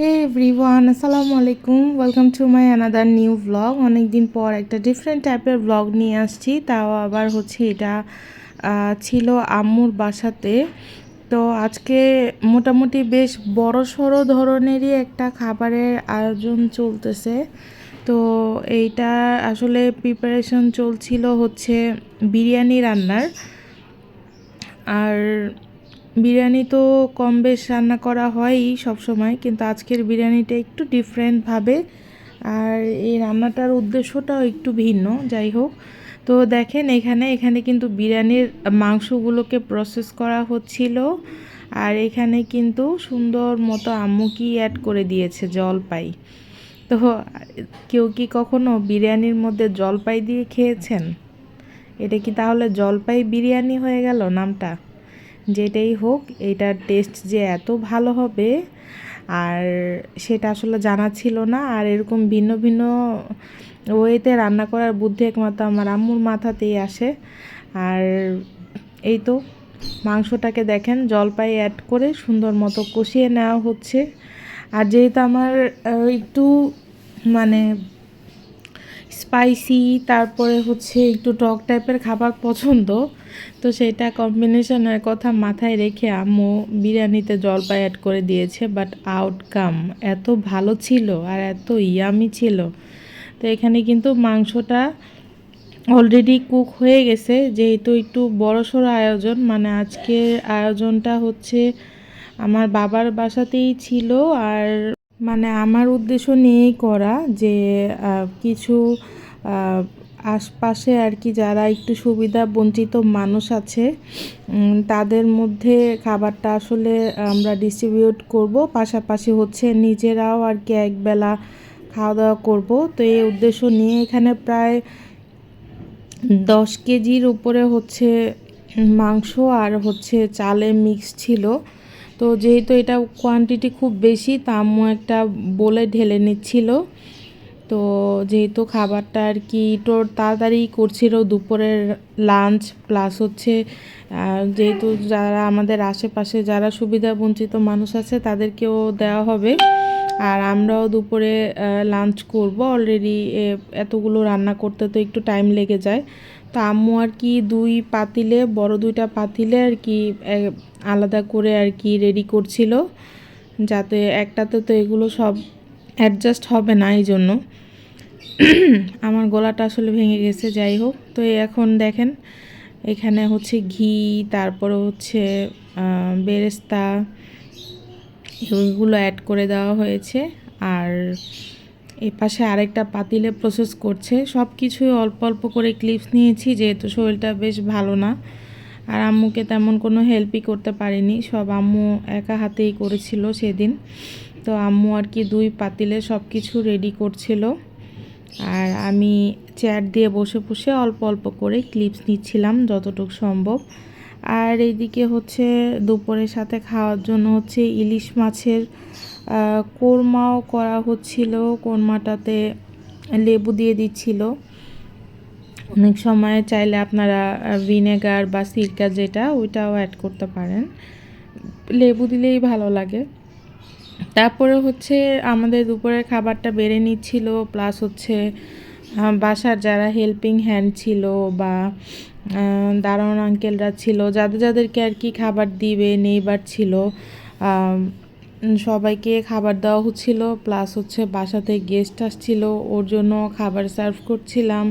হে everyone আসসালামু আলাইকুম welcome to my another new blog অনেক দিন পর একটা ডিফারেন্ট টাইপের ব্লগ নিয়ে আসছি। তাও আবার হচ্ছে এটা ছিল আম্মুর বাসাতে। তো আজকে মোটামুটি বেশ বড় সড়ো ধরনেরই একটা খাবারের আয়োজন চলতেছে। তো এইটা আসলে প্রিপারেশন চলছিল হচ্ছে বিরিয়ানি রান্নার। আর বিরিয়ানি তো কম বেশ রান্না করা হয়ই সময়, কিন্তু আজকের বিরিয়ানিটা একটু ডিফারেন্টভাবে আর এই রান্নাটার উদ্দেশ্যটাও একটু ভিন্ন, যাই হোক। তো দেখেন এখানে এখানে কিন্তু বিরিয়ানির মাংসগুলোকে প্রসেস করা হচ্ছিল। আর এখানে কিন্তু সুন্দর মতো আম্মু কি অ্যাড করে দিয়েছে জলপাই। তো কেউ কি কখনো বিরিয়ানির মধ্যে জলপাই দিয়ে খেয়েছেন? এটা কি তাহলে জলপাই বিরিয়ানি হয়ে গেল নামটা? যেটাই হোক এটার টেস্ট যে এত ভালো হবে, আর সেটা আসলে জানা ছিল না। আর এরকম ভিন্ন ভিন্ন ওয়েতে রান্না করার বুদ্ধি একমাত্র আমার আম্মুর মাথাতেই আসে। আর এই তো, মাংসটাকে দেখেন, জলপাই অ্যাড করে সুন্দর মতো কষিয়ে নেওয়া হচ্ছে। আর যেহেতু আমার একটু মানে স্পাইসি তারপরে হচ্ছে একটু টক টাইপের খাবার পছন্দ। তো সেটা কম্বিনেশনের কথা মাথায় রেখে আম্মু বিরিয়ানিতে জলপাই অ্যাড করে দিয়েছে বাট আউটকাম এত ভালো ছিল আর এত ইয়ামি ছিল। তো এখানে কিন্তু মাংসটা অলরেডি কুক হয়ে গেছে, যেহেতু একটু বড়সড় আয়োজন মানে আজকের আয়োজনটা হচ্ছে আমার বাবার বাসাতেই ছিল আর মানে আমার উদ্দেশ্য নিয়েই করা যে কিছু আশপাশে আর কি যারা একটু সুবিধা বঞ্চিত মানুষ আছে তাদের মধ্যে খাবারটা আসলে আমরা ডিস্ট্রিবিউট করব। পাশাপাশি হচ্ছে নিজেরাও আর কি একবেলা খাওয়া দাওয়া করব। তো এই উদ্দেশ্য নিয়ে এখানে প্রায় দশ কেজির উপরে হচ্ছে মাংস আর হচ্ছে চালে মিক্স ছিল। তো যেহেতু এটা কোয়ান্টিটি খুব বেশি, তা আম্মু একটা বলে ঢেলে নিচ্ছিল। তো যেহেতু খাবারটা আর কি তোর তাড়াতাড়ি করছিল দুপুরের লাঞ্চ প্লাস হচ্ছে যেহেতু যারা আমাদের আশেপাশে যারা সুবিধা বঞ্চিত মানুষ আছে, তাদেরকেও দেওয়া হবে। আর আমরাও দুপুরে লাঞ্চ করব। অলরেডি এতগুলো রান্না করতে তো একটু টাইম লেগে যায়। তো আম্মু আর কি দুই পাতিলে, বড় দুইটা পাতিলে আর কি আলাদা করে আর কি রেডি করছিল। যাতে একটাতে তো এগুলো সব অ্যাডজাস্ট হবে না এই জন্য। আমার গলাটা আসলে ভেঙে গেছে, যাই হোক। তো এখন দেখেন, এখানে হচ্ছে ঘি, তারপরে হচ্ছে বেরেস্তা এগুলো অ্যাড করে দেওয়া হয়েছে। আর এ পাশে আরেকটা পাতিলে প্রসেস করছে। সব কিছুই অল্প অল্প করে ক্লিপস নিয়েছি, যেহেতু শরীরটা বেশ ভালো না। আর আম্মুকে তেমন কোনো হেল্পই করতে পারিনি। সব আম্মু একা হাতেই করেছিল সেদিন। তো আম্মু আর কি দুই পাতিলে সব কিছু রেডি করছিল। আর আমি চেয়ার দিয়ে বসে বসে অল্প অল্প করে ক্লিপস নিচ্ছিলাম, যতটুকু সম্ভব। আর এইদিকে হচ্ছে দুপুরের সাথে খাওয়ার জন্য হচ্ছে ইলিশ মাছের কোরমাও করা হচ্ছিল। কোরমাটাতে লেবু দিয়ে দিচ্ছিল। অনেক সময় চাইলে আপনারা ভিনেগার বা সিরকা যেটা, ওইটাও অ্যাড করতে পারেন। লেবু দিলেই ভালো লাগে। তারপরে হচ্ছে আমাদের দুপুরের খাবারটা বেড়ে নিচ্ছিল। প্লাস হচ্ছে বাসার যারা হেল্পিং হ্যান্ড ছিল বা দারোয়ান আঙ্কেলরা ছিল, যাদের যাদেরকে আর কি খাবার দিবে নেইবার ছিল সবাইকে খাবার দেওয়া হচ্ছিল প্লাস হচ্ছে বাসাতে গেস্ট আসছিল, ওর জন্য খাবার সার্ভ করছিলাম,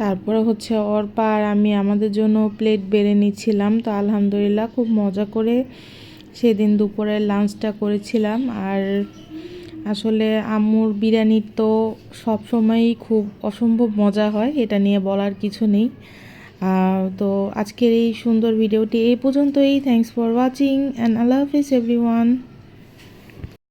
তারপরে হচ্ছে অর্পা আর আমি আমাদের জন্য প্লেট বেড়ে নিচ্ছিলাম, তো আলহামদুলিল্লাহ খুব মজা করে সেদিন দুপুরের লাঞ্চটা করেছিলাম, আর আসলে আম্মুর বিরিয়ানির তো সবসময়ই খুব অসম্ভব মজা হয়, এটা নিয়ে বলার কিছু নেই। তো আজকের এই সুন্দর ভিডিওটি এই পর্যন্তই। থ্যাংকস ফর ওয়াচিং অ্যান্ড আল্লাহ হাফিজ এভরিওয়ান